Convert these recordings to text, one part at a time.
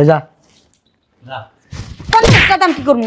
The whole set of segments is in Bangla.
হয়ে যা না পঞ্চাশ দাম কি করব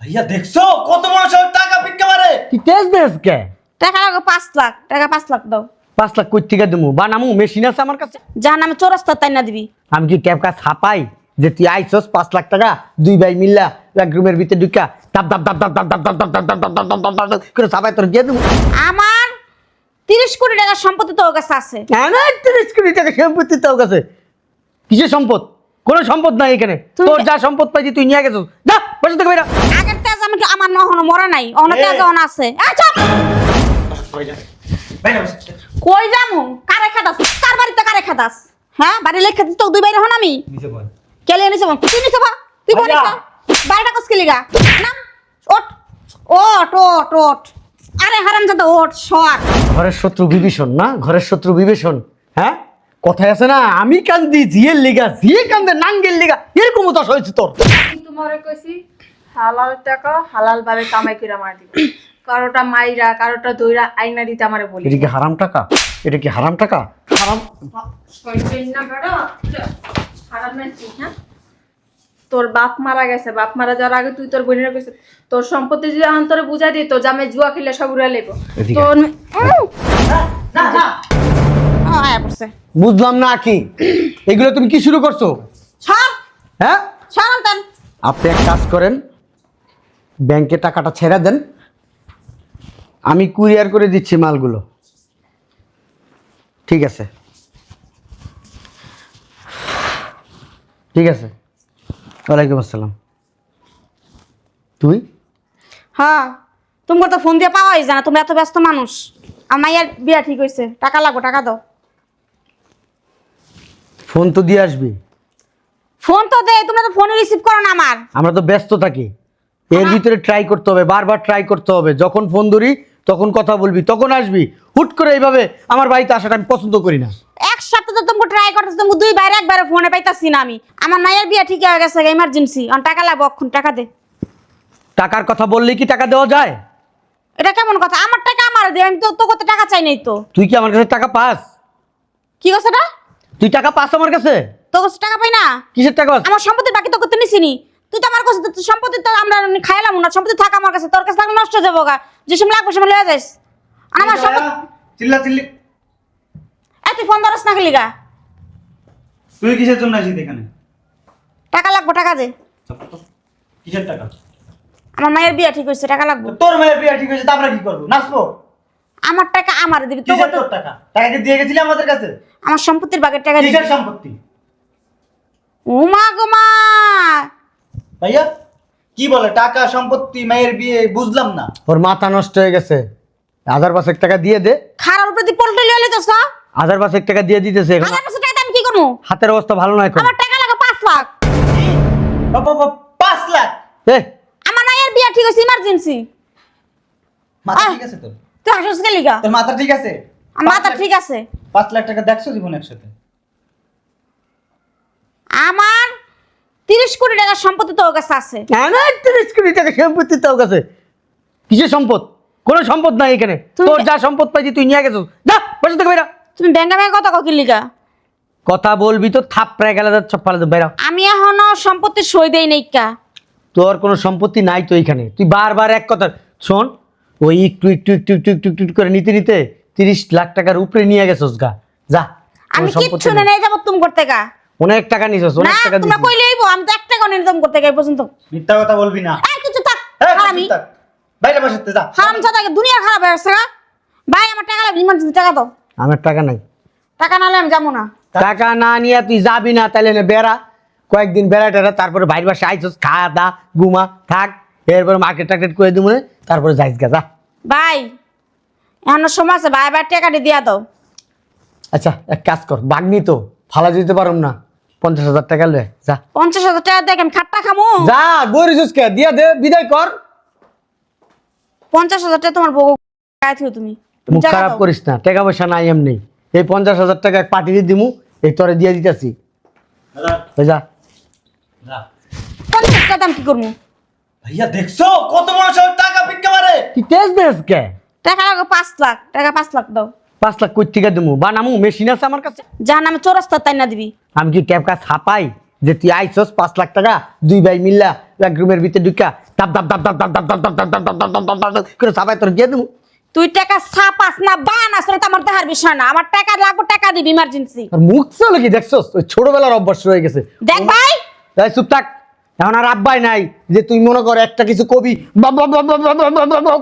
ভাইয়া দেখছ কত বড় সব টাকা ভিক্ষা মারে তুই তেজ দেশ কে টাকা লাগবে পাঁচ লাখ টাকা পাঁচ লাখ দাও পাঁচ লাখ কই থেকে দেবো বানামু মেশিন আছে আমার কাছে যার নামে চোরাস্তা তাই না দিবি আমি কি ট্যাপকা ছাপাই যে তুই আইসস পাঁচ লাখ টাকা দুই ভাই মিল্লা এক রুমের ভিতরে ঢুকা দাপ দাপ দাপ দাপ দাপ দাপ দাপ দাপ দাপ দাপ দাপ দাপ দাপ দাপ দাপ করে ছাপাই তোর দিয়ে দেবো আমার তিরিশ কোটি টাকার সম্পত্তি তোর কাছে আছে কেন তিরিশ কোটি টাকা সম্পত্তি তোর কাছে কিসের সম্পদ কোনো সম্পদ নাই এখানে। তোর যা সম্পদ পাইছি তুই নিয়ে গেছিস। যা বসে থেকে বেরা আগের তেজ আমি কি- আমার নহনো মরা নাই? অন্য এ। তেজ অন আছে! ভাইয়া কই যামু? কারে খাদাস? কার বাড়িতে কারে খাদাস? হ্যাঁ বাড়ি লেখা দিস তো দুই বাইরে হন আমি। নিচে বল। কেলে এনেছে বল? তুই নিছে বা তুই বলিস ভাইয়া। বাড়িটা কস কেলিগা নাম ওট ওট ওট ওট আরে হারাম যাতে ওট সর। ঘরের শত্রু বিভীষণ না? ঘরের শত্রু বিভীষণ। হ্যাঁ? কথায় আছে না আমি কান্দি জিয়ের লিগা জিয়ে কান্দে নাঙ্গের লিগা এরকম দশ হয়েছে তোর। আমি তোমারে কইছি হালাল টাকা হালাল ভাবে কামাই করে আমার দিবে। কারোটা মাইরা কারোটা দইরা আইনা দিতে আমারে বলি এটা কি হারাম টাকা? এটা কি হারাম টাকা? হারাম শয়তান না খারাপ হ্যাঁ? তোর বাপ মারা গেছে বাপ মারা যাওয়ার আগে তুই তোর বোনের কইছিস তোর সম্পত্তি যদি এখন তোরে বুঝাই দিত জামে জুয়া খেলে সব উড়ে লেবো। তোর আয়া পড়ছে। বুঝলাম না কি। এগুলো তুমি কি শুরু করছ? হ্যাঁ? আপনি এক কাজ করেন ব্যাংকে টাকাটা ছেড়ে দেন। আমি কুরিয়ার করে দিচ্ছি মালগুলো। ঠিক আছে। ঠিক আছে। ওয়ালাইকুম আসসালাম। তুই? হ্যাঁ তোমার তো ফোন দিয়ে পাওয়াই জানা তুমি এত ব্যস্ত মানুষ। আমার বিয়া ঠিক হয়েছে টাকা লাগবো টাকা দাও। ফোন তো দিয়ে আসবি। ফোন তো দে তোমরা তো ফোনে রিসিভ করো না আমার। আমরা তো ব্যস্ত থাকি। এর ভিতরে ট্রাই করতে হবে বারবার ট্রাই করতে হবে। যখন ফোন ধরি তখন কথা বলবি তখন আসবি। হুট করে এইভাবে আমার বাড়িতে আসাটা আমি পছন্দ করি না। এক সপ্তাহ তো তোমাকে ট্রাই করতেছি তোমাকে দুই বাইরে একবারে ফোনে পাইতাছি না আমি। আমার মায়ের বিয়া ঠিক হয়ে গেছে ইমার্জেন্সি অন টাকা লাগবো অক্ষণ টাকা দে। টাকার কথা বললে কি টাকা দেওয়া যায়? এটা কেমন কথা? আমার টাকা আমার দে আমি তো তো কত টাকা চাই নাই তো। তুই কি আমার কাছে টাকা পাস? কি করছে এটা তুই টাকা পাস আমার কাছে? তো কাছে টাকা পাই না? কিসের টাকা পাস? আমার সম্পত্তির বাকি তো করতে নিছিনি। তুই তো আমার কাছে তো- সম্পত্তি তো আমরা খাইলাম না সম্পত্তি থাক আমার কাছে তোর কাছে থাকলে নষ্ট যাব গা। যে সময় লাগবে সময় লয়ে যাইস। আর আমার সম্পত্তি চিল্লা চিল্লি। এই তুই ফোন ধরস না গেলি গা। তুই কিসের জন্য আসিস এখানে? টাকা লাগবো টাকা দে। কিসের টাকা? আমার মায়ের বিয়া ঠিক হয়েছে টাকা লাগবো। তোর মায়ের বিয়ে ঠিক হয়েছে তা আমরা কি করব? নাচবো? আমার টাকা আমার দিবি তো তোর টাকা টাকা? কি দিয়ে গেছিলি আমাদের কাছে? আমার সম্পত্তির বাগের টাকা দিবি। কিসের সম্পত্তি? উমা গোমা ভাইয়া কি বলে টাকা সম্পত্তি মায়ের বিয়ে বুঝলাম না। ওর মাথা নষ্ট হয়ে গেছে। হাজার পাঁচেক টাকা দিয়ে দে। খারাপ প্রতি তুই পোল্ট্রি লিয়ে লিতেছ হাজার পাঁচেক টাকা দিয়ে দিতেছে এখন। আমার কাছে টাকা আমি কি করব? হাতের অবস্থা ভালো নয় এখন। আমার টাকা লাগে পাঁচ লাখ। বাবা, বাবা, পাঁচ লাখ? এ আমার মায়ের বিয়ে ঠিক হয়েছে ইমার্জেন্সি মাথা ঠিক আছে তোর? তুই হাসস গেলি গা তোর মাথা ঠিক আছে? আমার মাথা ঠিক আছে। পাঁচ লাখ টাকা দেখছ জীবন একসাথে? আমার তিরিশ কোটি টাকার সম্পত্তি তোর কাছে আছে। কেন তিরিশ কোটি টাকা সম্পত্তি তোর কাছে। কিসের সম্পদ? কোনো সম্পদ নাই এখানে। তোর যা সম্পদ পাইছি তুই নিয়ে গেছিস। যা বসে থেকে বেরা। তুমি ব্যাঙ্গা ব্যাঙ্গা কত কিনলি গা কথা বলবি তো থাপ প্রায় গেলে চপ পালে বেরা। আমি এখনও সম্পত্তি সই দেই নাই কা। তোর কোনো সম্পত্তি নাই তো এখানে। তুই বারবার এক কথা শোন ওই একটু একটু একটু একটু একটু একটু করে নিতে নিতে তিরিশ লাখ টাকার উপরে নিয়ে গেছস গা। যা আমি কিচ্ছু নাই। নেই যাব তুমি করতে গা। অনেক টাকা নিছস না অনেক টাকা তোমরা দিছিস কইলে আইবো আমি তো এক টাকা নিয়ে তুমি করতে গা পর্যন্ত। মিথ্যা কথা বলবি না। এই কিছু থাক থাক। বাইরে বসে যা। হারাম ছাড়া দুনিয়া খারাপ হয়ে গেছে গা। ভাই আমার টাকা লাগবে ইমার্জেন্সি টাকা দাও। আমার টাকা নাই। টাকা নাহলে আমি যাব না। টাকা না নিয়ে তুই যাবি না তাহলে না বেড়া। কয়েকদিন বেড়া টেরা তারপরে বাইরে বাসে আইসস খা দা ঘুমা থাক। এরপরে মার্কেট টার্কেট করে দিব তারপরে যাইস গা যা। ভাই এখন সময় আছে ভাই ভাই টাকাটি দিয়া দাও। আচ্ছা এক কাজ কর বাগনি তো ফালা দিতে পারুম না। পঞ্চাশ হাজার টাকা লে যা। পঞ্চাশ হাজার টাকা দেখ আমি খাট্টা খামু? যা বরিস কে দিয়া দে বিদায় কর। পঞ্চাশ হাজার টাকা তোমার বউ গায়ে তুমি। মুখ টাকা খারাপ দাও। করিস না টাকা পয়সা নাই এমনি। এই পঞ্চাশ হাজার টাকা পাঠিয়ে দিমু এই তরে দিয়ে দিতেছি। যা। পঞ্চাশ টাকা দাম কি করব? ভাইয়া দেখছ কত বড় সব টাকা ভিক্ষা মারে তুই তেজ দেশ কে টাকা লাগবে পাঁচ লাখ টাকা পাঁচ লাখ দাও পাঁচ লাখ কই থেকে দিমু বানামু মেশিন আছে আমার কাছে যার নামে চোরাস্তা তাই না দিবি আমি কি ট্যাপকা ছাপাই যে তুই আইসস পাঁচ লাখ টাকা দুই ভাই মিল্লা এক রুমের ভিতরে ঢুকা দাপ দাপ দাপ দাপ দাপ দাপ দাপ দাপ দাপ দাপ দাপ দাপ দাপ দাপ দাপ করে তোর দিয়ে দেবো তুই টাকা ছাপাস না বান আসলে তো আমার দেহার বিষয় না আমার টাকা লাগবে টাকা দিবি ইমার্জেন্সি আর মুখ চলে কি দেখছস ওই ছোটবেলার অভ্যাস রয়ে গেছে দেখ ভাই এই চুপ থাক এখন আর আব্বাই নাই যে তুই মনে কর একটা কিছু কবি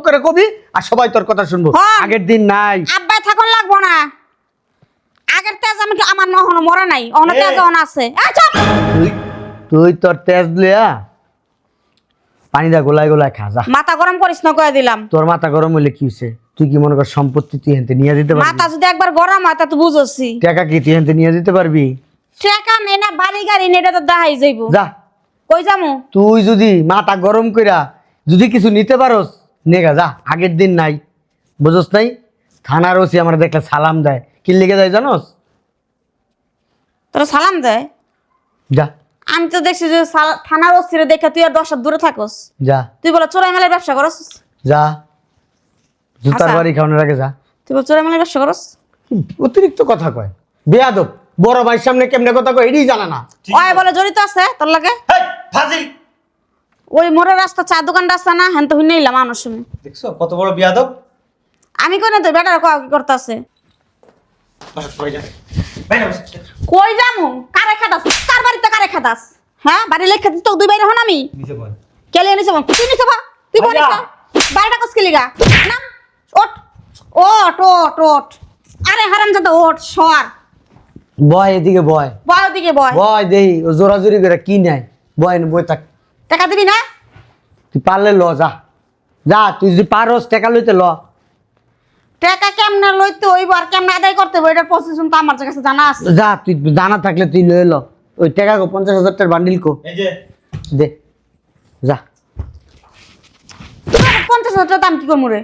করে কবি আর সবাই তোর কথা শুনব। আগের দিন নাই। আব্বাই থাকন লাগবো না। আগের তেজ আমি আমার নহন মরে নাই? অন তেজ অন আছে। তুই তোর তেজ লিয়া পানি দা গোলায় গোলায় খা যা। মাথা গরম করিস না কয়ে দিলাম। তোর মাথা গরম হইলে কি হইছে? তুই কি মনে কর সম্পত্তি তুই হেনতে নিয়ে দিতে পারবি? মাথা যদি একবার গরম মাথা তো বুঝছি টাকা কি তুই হেনতে নিয়ে দিতে পারবি? টাকা মেনা না বাড়ি গাড়ি নেই এটা তো দাহাই যাইবো। যা। কই যামু? তুই যদি মাথা গরম কইরা যদি কিছু নিতে পারোস নেগা যা আগের দিন নাই। বুঝোস নাই? থানার ওসি আমার দেখলে সালাম দেয়। কি লেগে যায় জানোস? তোরা সালাম দেয়? যা। আমি তো দেখছি যে সাল- থানার ওসিরে দেখে তুই আর দশ হাত দূরে থাকস। যা। তুই বলে চোরাই মেলার ব্যবসা করস? যা। জুতার আচ্ছা। বাড়ি খাওয়ানোর আগে যা। তুই বলে চোরাই মেলার ব্যবসা করস? অতিরিক্ত কথা কয়। বেয়াদব। বড় ভাইয়ের সামনে কেমনে কথা কয় এটাই জানা না। ওই বলে জড়িত আছে তোর লাগে? হেই, ফাজিল। ওই মোড়ের রাস্তা চা দোকান রাস্তা না হ্যাঁ তো হইনে এলাম মানুষ শুনে দেখছ কত বড় বিয়াদব? আমি কই না তো বেটার কয়া কি করতেছে? কই বসে। কারে খাদাস? কার বাড়িতে কারে খাদাস? হ্যাঁ বাড়ি লেখা তো দুই বাইরে হন আমি? নিচে বল। কেলে নিছে বল? তুই নিছে বা তুই বলিস আচ্ছা। বাড়িটা কস কেলিগা? নাম? ওট। ওট ওট ওট। আরে হারাম যাতে ওট সর। বয় এদিকে বয়। বয় দিকে বয়। বয় দেই ও জোরাজুরি করে কি নেয় বয় বই থাক। টাকা দিবি না? তুই পারলে ল যা। যা তুই যদি পারস টাকা লইতে ল। টাকা কেমনে লইতে হইব আর কেমনে আদায় করতে হইব? এটার প্রসেসন তো আমার কাছে জানা আছে। যা তুই জানা থাকলে তুই লই ল। ওই টাকা কো পঞ্চাশ হাজার টাকার বান্ডিল কো। এই যে। দে। যা। পঞ্চাশ হাজার টাকা দাম কি করব রে?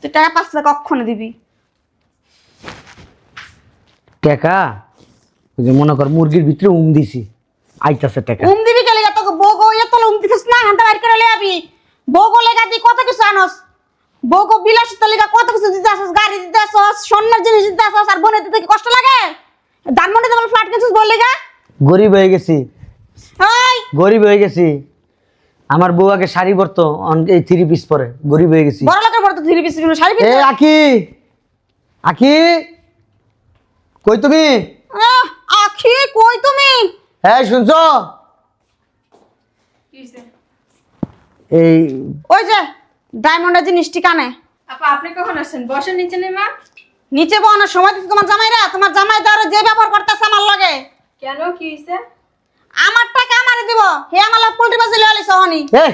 তুই টাকা পাঁচ লাখ কক্ষণে দিবি। টাকা? ওই যে মনে কর মুরগির ভিতরে উম দিছি। আইতাছে টাকা। উম দিবি লেগা? তোকে ইয়ে তোলে উম দিছিস না? হান্তা বাইর করে লই আবি। বউ লেগা দি কত কিছু আনস? বউ গো বিলাস লেগা কত কিছু দিতে আসস? গাড়ি দিতে আসস জিনিস দিতে আসস আর বোনের দিতে কি কষ্ট লাগে? ধানমন্ডিতে বলে ফ্ল্যাট কিনছিস বল গরিব হয়ে গেছি। ওই। গরিব হয়ে গেছি। আমার বউ আগে শাড়ি পরতো এই থ্রি পিস পরে। গরিব হয়ে গেছি। বড় লোকের শাড়ি আকি আকি কই তুমি? আখি কই তুমি? হ্যাঁ শুনছো? এই ওই যে ডায়মন্ডের জিনিসটি কানে। আপা আপনি কখন আসছেন? বসেন নিচে নেমা। নিচে সময় দিচ্ছে তোমার জামাইরা তোমার জামাই দ্বারা যে ব্যবহার করতেছে আমার লগে। কেন? কি হইছে? আমার টাকা আমারে দিব। হে আমার লোক পোল্ট্রি বাজি লয়ে আলিস হনি এ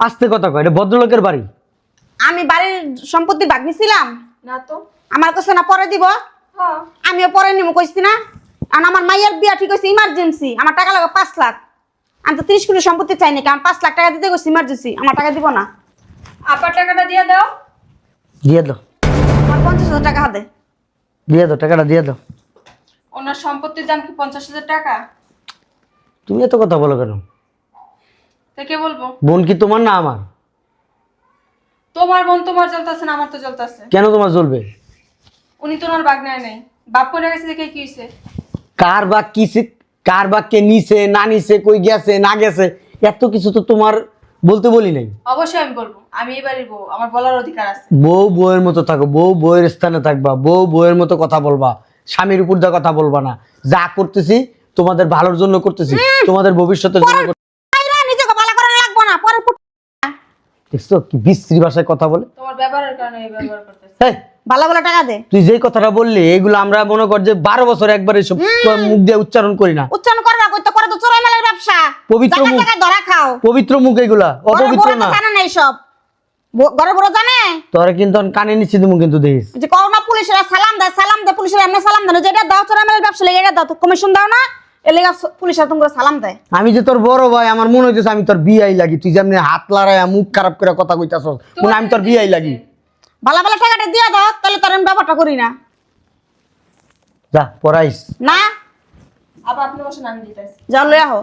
আস্তে কথা কয় এটা ভদ্রলোকের বাড়ি। আমি বাড়ির সম্পত্তি ভাগ নিছিলাম না তো। আমার কাছে না পরে দিব। হ্যাঁ আমিও পরে নিব কইছি না। আর আমার মাইয়ের বিয়া ঠিক হয়েছে ইমার্জেন্সি আমার টাকা লাগে পাঁচ লাখ। আমি তো তিরিশ কোটি সম্পত্তি চাই নাকি আমার পাঁচ লাখ টাকা দিতে গেছি ইমার্জেন্সি আমার টাকা দিব না। আপার টাকাটা দিয়ে দাও। দিয়ে দাও। আমার পঞ্চাশ হাজার টাকা হাতে। দিয়ে দাও টাকাটা দিয়ে দাও। ওনার সম্পত্তির দাম কি পঞ্চাশ হাজার টাকা? তুমি এত কথা বলো কেন? তা কে বলব? বোন কি তোমার না আমার? তোমার বোন তোমার জ্বলতেছে না আমার তো জ্বলতেছে। কেন তোমার জ্বলবে? উনি তো ওনার বাগনায় নেই। বাপ করে গেছে দেখে কি হয়েছে? কার বা কিসে কার বা কে নিছে না নিছে কই গেছে না গেছে এত কিছু তো তোমার বলতে বলি নাই। অবশ্যই আমি বলব। আমি এই বাড়ির বউ আমার বলার অধিকার আছে। বউ বউয়ের মতো থাকো বউ বউয়ের স্থানে থাকবা বউ বউয়ের মতো কথা বলবা স্বামীর উপর দিয়ে কথা বলবা না। যা করতেছি তোমাদের ভালোর জন্য করতেছি তোমাদের ভবিষ্যতের জন্য করতেছি। আইরা নিজেকে বালা করে লাগবো না পরে পুট- দেখছ কি বিশ্রী ভাষায় কথা বলে? তোমার ব্যবহারের কারণে এই ব্যবহার করতেছে। ভালো ভালো টাকা দে। তুই যেই কথাটা বললি এগুলো আমরা মনে কর যে বারো বছর একবার এসব মুখ দিয়ে উচ্চারণ করি না। উচ্চারণ করবা কইতে করে তো চোরাই মেলার ব্যবসা। পবিত্র মুখ। ধরা খাও। পবিত্র মুখ এগুলা অপবিত্র না। জানে না এইসব। ব- ঘরে বড় জানে? তোরা কিন্তু কানে নিচ্ছি তুমি কিন্তু দেখিস। যে করোনা পুলিশেরা সালাম দেয় সালাম দেয় পুলিশেরা এমনি সালাম দেয় যেটা দাও চোরা মেলার ব্যবসা লেগে এটা দাও তো কমিশন দাও না এ পুলিশেরা তোমাকে সালাম দেয়। আমি যে তোর বড় ভাই আমার মনে হইতেছে আমি তোর বিয়াই লাগি। তুই যেমনি হাত লড়াই মুখ খারাপ করে কথা কইতাছ মনে আমি তোর বিয়াই লাগি। ভালো ভালো টাকাটা দিয়ে দাও তাহলে তোর আমি ব্যাপারটা করি না। যা পড়াইস। না? আপনি বসেন আমি দিতেছি। যাও লই আহো।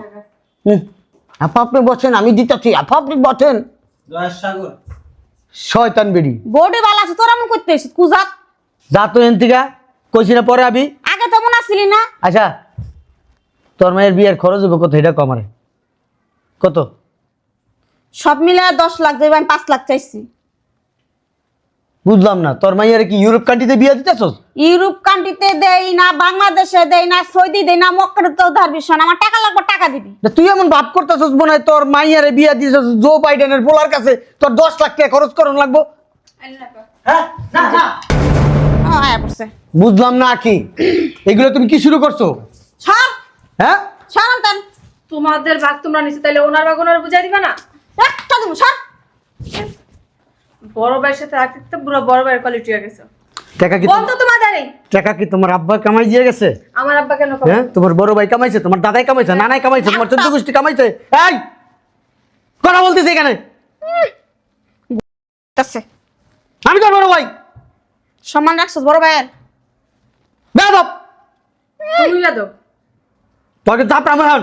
আপা আপনি বসেন আমি দিতেছি। আপা আপনি বসেন। সাগর। শয়তান বেরি বডি ভালো আছে তোর এমন করতে এসে কুজাত যা তো এনতিকা কইছি না পরে আবি। আগে তেমন আসিলি না? আচ্ছা তোর মায়ের বিয়ের খরচ হবে কত এটা কমারে কত? সব মিলে দশ লাখ দেবে আমি পাঁচ লাখ চাইছি। বুঝলাম না। তোর মাইয়ারে কি ইউরোপ কান্ট্রিতে বিয়ে দিতেছস? ইউরোপ কান্ট্রিতে দেই না বাংলাদেশে দেই না সৌদি দেই না মক্কার তো উধার বিষয় না। আমার টাকা লাগবে টাকা দিবি। না তুই এমন ভাব করতেছস মনে হয় তোর মাইয়ারে বিয়ে দিতেছস জো বাইডেনের পোলার কাছে? তোর দশ লাখ টাকা খরচ করন লাগবো? হ্যাঁ না না। ও, আয়া পড়ছে। বুঝলাম না কি। এগুলো তুমি কি শুরু করছ? সর হ্যাঁ? আনতেন তোমাদের ভাগ তোমরা নিচে তাহলে ওনার ভাগ ওনার বুঝাই দিবে না? একটা দিব বড় ভাইয়ের সাথে রাখতে তো পুরো বড় ভাইয়ের কোয়ালিটি হয়ে গেছে। টাকা কি বলতো তোমাদেরই টাকা কি তোমার আব্বা কামাই দিয়ে গেছে? আমার আব্বা কেন কম হ্যাঁ তোমার বড় ভাই কামাইছে তোমার দাদাই কামাইছে নানাই কামাইছে তোমার চোদ্দ গোষ্ঠী কামাইছে। এই! কথা বলতেছে এখানে। আছে আমি তোর বড় ভাই। সম্মান রাখছো বড় ভাইয়ের? বেদব তুমি যাদব তোকে চাপড়া আমার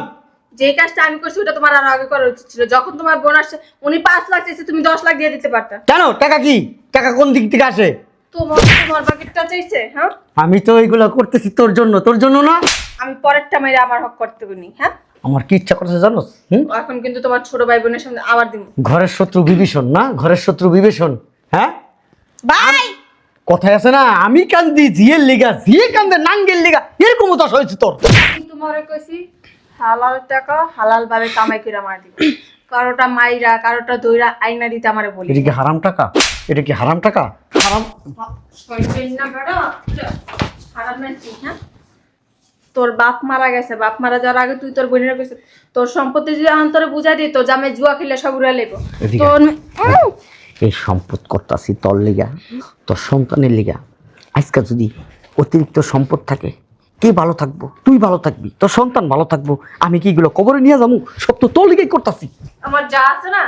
যে কাজটা আমি করছি ওটা তোমার আরও আগে করা উচিত ছিল। যখন তোমার বোন আসছে উনি পাঁচ লাখ চাইছে তুমি দশ লাখ দিয়ে দিতে পারতা। কেন? টাকা কি? টাকা কোন দিক থেকে আসে? তোমার তোমার বাকিটা চাইছে হ্যাঁ? আমি তো এইগুলো করতেছি তোর জন্য। তোর জন্য না? আমি পরেরটা মেরে আমার হক করতে পারি হ্যাঁ? আমার কি ইচ্ছা করতেছে জানোস? হুম? এখন কিন্তু তোমার ছোট ভাই বোনের সামনে আবার দিব। ঘরের শত্রু বিভীষণ না? ঘরের শত্রু বিভীষণ হ্যাঁ? ভাই! কথায় আছে না আমি কান্দি জিয়ের লিগা জিয়ে কান্দে নাঙ্গের লিগা এরকম উদাস হয়েছে তোর। আমি তোমারে কইছি হালাল টাকা হালাল ভাবে কামাই করে আমার দিব। কারোটা মাইরা কারোটা দইরা আইনা দিতে আমারে বলি এটা কি হারাম টাকা? এটা কি হারাম টাকা? হারাম হারাম না হ্যাঁ? তোর বাপ মারা গেছে বাপ মারা যাওয়ার আগে তুই তোর বোনের কাছে তোর সম্পত্তি যদি অন্তরে বুঝাই দিত আমি জুয়া খেলে সব উড়ে। তোর এই সম্পদ করতাছি তোর লিগা তোর সন্তানের লিগা। আজকে যদি অতিরিক্ত সম্পদ থাকে কে ভালো থাকব তুই ভালো থাকবি তোর সন্তান ভালো থাকব আমি কি এগুলো কবরে নিয়ে যাব? সব তো তোর লিগেই করতাছি। আমার যা আছে না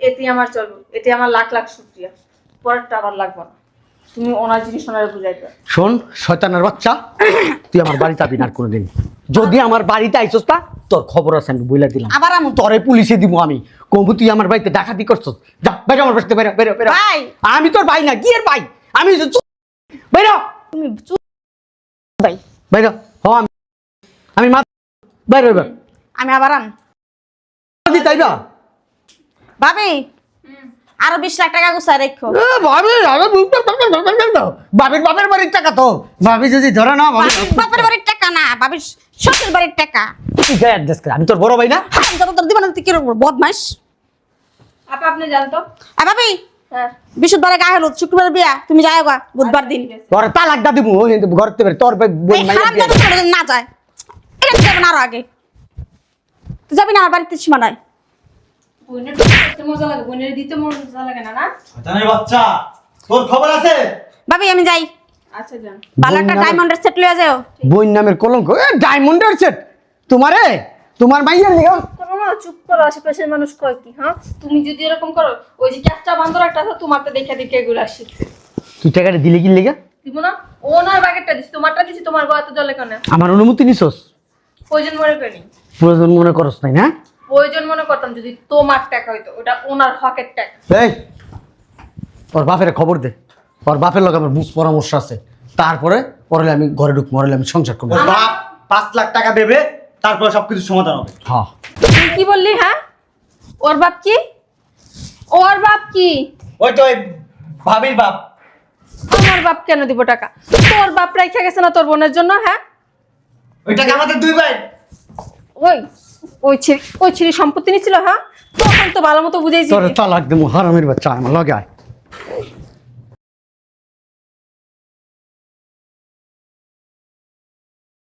এতে আমার চলবে এতে আমার লাখ লাখ শুক্রিয়া। পরেরটা আবার লাগবে না। তুমি ওনার জিনিস ওনারে বুঝাই দাও শোন শয়তানের বাচ্চা তুই আমার বাড়িতে আবি না আর কোনোদিন। যদি আমার বাড়িতে তা তোর খবর আছে আমি বইলা দিলাম। আবার আমু। তরে পুলিশে দিব আমি। কবু তুই আমার বাড়িতে ডাকাতি করছস। যা বেরো আমার বাড়িতে বেরো বেরো বেরো। ভাই। আমি তোর ভাই না কি এর ভাই। আমি তুমি ভাই। বেরো হ। আমি আমি মা বেরো এবার আমি আবার আম। দি তাইবা। ভাবি আরও বিশ লাখ টাকা গুছাই রেখো। এ, ভাবি আরে বাবির বাপের বাড়ির টাকা তো। ভাবি যদি ধরে না ভাবি বাপের বাড়ির টাকা না বাবির শ্বশুর বাড়ির টাকা। adjust কর। আমি তোর বড় ভাই না? হারাম যত তোর দিবান তুই কীরকম বদমাইশ? আপা আপনি জানতো? আ ভাবি বৃহস্পতিবারে গায়ে হলুদ শুক্রবার বিয়া তুমি যাও গা বুধবার দিন। তোর তালাক দা দিব ঘর থেকে তোর মাইয়া না যায় এটা যাবে না আরও আগে। তুই যাবি না আমার বাড়িতে সীমানায় বোনের দিতে মজা লাগে বোনের দিতে মজা লাগে না না? শয়তানের বাচ্চা তোর খবর আছে? ভাবি আমি যাই। আচ্ছা ডায়মন্ডের সেট লয়ে যাও। বোন নামের কলঙ্ক এ ডায়মন্ডের সেট তোমারে? তোমার মাইয়ার লিগা করো না চুপ করো আশেপাশের মানুষ কয় কি হ্যাঁ? তুমি যদি এরকম করো ওই যে ক্যাপটা বান্দর একটা আছে তোমারটা দেখে দেখে এগুলো শিখছে তুই টাকাটা দিলে কি লিগা? দিব না? ওনার বাকেটটা দিছি তোমারটা দিছি তোমার গলাতে জলে কেন? আমার অনুমতি নিছস? প্রয়োজন মনে করিনি। প্রয়োজন মনে করস নাই না? প্রয়োজন মনে করতাম যদি তোমার টাকা হইতো ওটা ওনার হকের টাকা। এই ওর বাপের খবর দে। ওর বাপের লোক আমার বুঝ পরামর্শ আছে। তারপরে পরে আমি ঘরে ঢুক মরলে আমি সংসার করব। বাপ পাঁচ লাখ টাকা দেবে তারপরে সবকিছু সমাধান হবে। হ্যাঁ। তুই কি বললি হ্যাঁ? ওর বাপ কি? ওর বাপ কি? ওই তো ওই ভাবির বাপ। আমার বাপ কেন দিব টাকা? তোর বাপ রাইখা গেছে না তোর বোনের জন্য হ্যাঁ? ওই টাকা আমাদের দুই ভাই। ওই ওই ছেলে ওই ছেলে সম্পত্তি নিছিল হ্যাঁ? তখন তো ভালো মতো বুঝাইছি তোর তালাক দেবো হারামের বাচ্চা আমার লগে আয়।